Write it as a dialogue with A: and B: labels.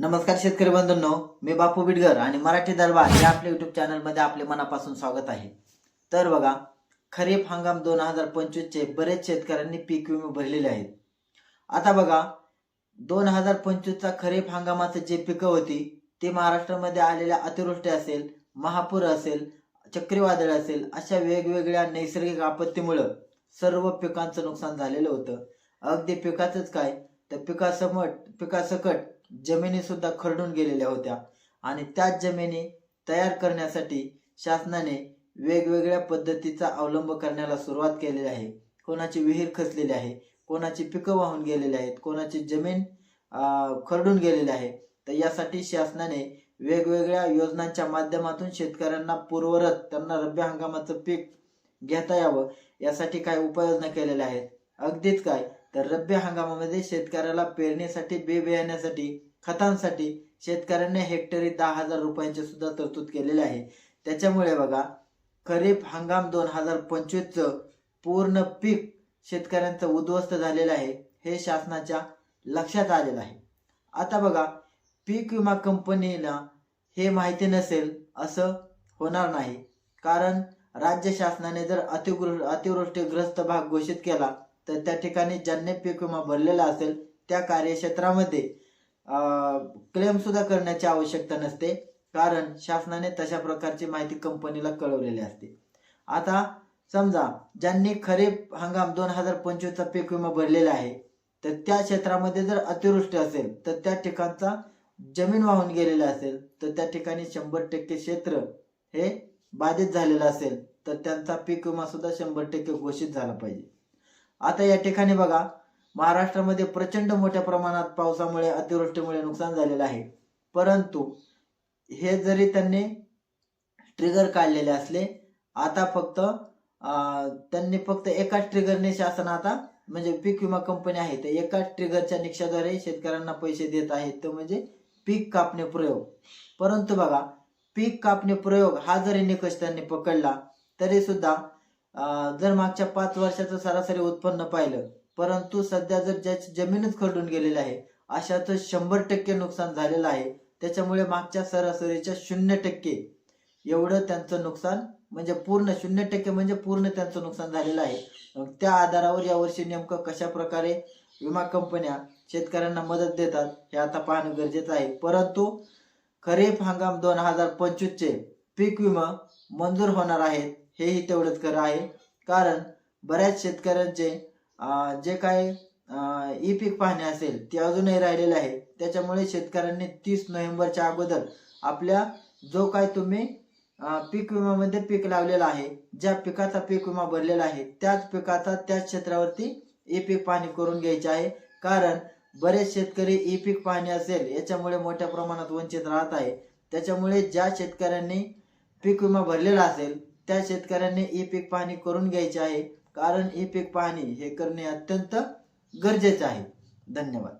A: नमस्कार शेतकरी बंधूंनो मी बापू बिडगर आणि मराठी दरबार या आपल्या युट्यूब चॅनलमध्ये आपले मनापासून स्वागत आहे. तर बघा खरीप हंगाम दोन हजार पंचवीसचे बरेच शेतकऱ्यांनी पीक विमे भरलेले आहेत. आता बघा दोन हजार पंचवीसचा खरीप हंगामाचं जे पिकं होती ते महाराष्ट्रामध्ये आलेल्या अतिवृष्टी असेल महापूर असेल चक्रीवादळ असेल अशा वेगवेगळ्या नैसर्गिक आपत्तीमुळं सर्व पिकांचं नुकसान झालेलं होतं. अगदी पिकाचंच काय तर पिकासमट पिकासकट जमिनी सुद्धा खरडून गेलेल्या होत्या. आणि त्याच जमिनी तयार करण्यासाठी शासनाने वेगवेगळ्या पद्धतीचा अवलंब करण्याला सुरुवात केलेली आहे. कोणाची विहीर खचलेली आहे कोणाची पिकं वाहून गेलेली आहेत कोणाची जमीन खरडून गेलेली आहे. तर यासाठी शासनाने वेगवेगळ्या योजनांच्या माध्यमातून शेतकऱ्यांना पूर्वरत त्यांना रब्बी हंगामाचं पीक घेता यावं यासाठी काय उपाययोजना केलेल्या आहेत. अगदीच काय तर रब्बी हंगामामध्ये शेतकऱ्याला पेरणीसाठी बे बियाण्यासाठी खतांसाठी शेतकऱ्यांनी हेक्टरी दहा हजार रुपयांची सुद्धा तरतूद केलेली आहे. त्याच्यामुळे बघा खरीप हंगाम दोन हजार पंचवीसचं पूर्ण पीक शेतकऱ्यांचं उद्ध्वस्त झालेलं आहे हे शासनाच्या लक्षात आलेलं आहे. आता बघा पीक विमा कंपनीला हे माहिती नसेल असं होणार नाही. कारण राज्य शासनाने जर अतिवृ अतिवृष्टीग्रस्त भाग घोषित केला तर त्या ठिकाणी ज्यांनी पीक विमा भरलेला असेल त्या कार्यक्षेत्रामध्ये क्लेम सुद्धा करण्याची आवश्यकता नसते. कारण शासनाने तशा प्रकारची माहिती कंपनीला कळवलेली असते. आता समजा ज्यांनी खरीप हंगाम दोन हजार पंचवीसचा पीक विमा भरलेला आहे तर त्या क्षेत्रामध्ये जर अतिवृष्टी असेल तर त्या ठिकाणचा जमीन वाहून गेलेला असेल तर त्या ठिकाणी शंभर टक्के क्षेत्र हे बाधित झालेलं असेल तर त्यांचा पीक विमा सुद्धा शंभर टक्के घोषित झाला पाहिजे. आता या ठिकाणी बघा महाराष्ट्रामध्ये प्रचंड मोठ्या प्रमाणात पावसामुळे अतिवृष्टीमुळे नुकसान झालेलं आहे. परंतु हे जरी त्यांनी ट्रिगर काढलेले असले आता फक्त त्यांनी फक्त एकाच ट्रिगरने शासन आता म्हणजे पीक विमा कंपनी आहे तर एकाच ट्रिगरच्या निकषाद्वारे शेतकऱ्यांना पैसे देत आहेत तो म्हणजे पीक कापणे प्रयोग. परंतु बघा पीक कापणे प्रयोग हा जरी निकष त्यांनी पकडला तरी सुद्धा जर मागच्या पाच वर्षाचं सरासरी उत्पन्न पाहिलं परंतु सध्या जर ज्याची जमीनच खरडून गेलेली आहे अशाचं शंभर टक्के नुकसान झालेलं आहे. त्याच्यामुळे मागच्या सरासरीच्या शून्य टक्के एवढं त्यांचं नुकसान म्हणजे पूर्ण शून्य टक्के म्हणजे पूर्ण त्यांचं नुकसान झालेलं आहे. त्या आधारावर यावर्षी नेमकं कशा प्रकारे विमा कंपन्या शेतकऱ्यांना मदत देतात हे आता पाहणं गरजेचं आहे. परंतु खरीप हंगाम दोन हजार पंचवीसचे पीक विमा मंजूर होणार आहेत. हेही तेवढंच खरं आहे. कारण बऱ्याच शेतकऱ्यांचे जे काय ई पीक पाहणे असेल ते अजूनही राहिलेले आहे त्याच्यामुळे शेतकऱ्यांनी तीस नोव्हेंबरच्या अगोदर आपल्या जो काय तुम्ही पीक विम्यामध्ये पीक लावलेला आहे ज्या पिकाचा पीक विमा भरलेला आहे त्याच पिकाचा त्याच क्षेत्रावरती ई पीक पाहणी करून घ्यायची आहे. कारण बरेच शेतकरी ई पीक पाहणी असेल याच्यामुळे मोठ्या प्रमाणात वंचित राहत आहे. त्याच्यामुळे ज्या शेतकऱ्यांनी पीक विमा भरलेला असेल त्या शेतकऱ्यांनी ई पीक पाहणी करून घ्यायची आहे. कारण ई पीक पाहणी हे करणे अत्यंत गरजेचे आहे. धन्यवाद.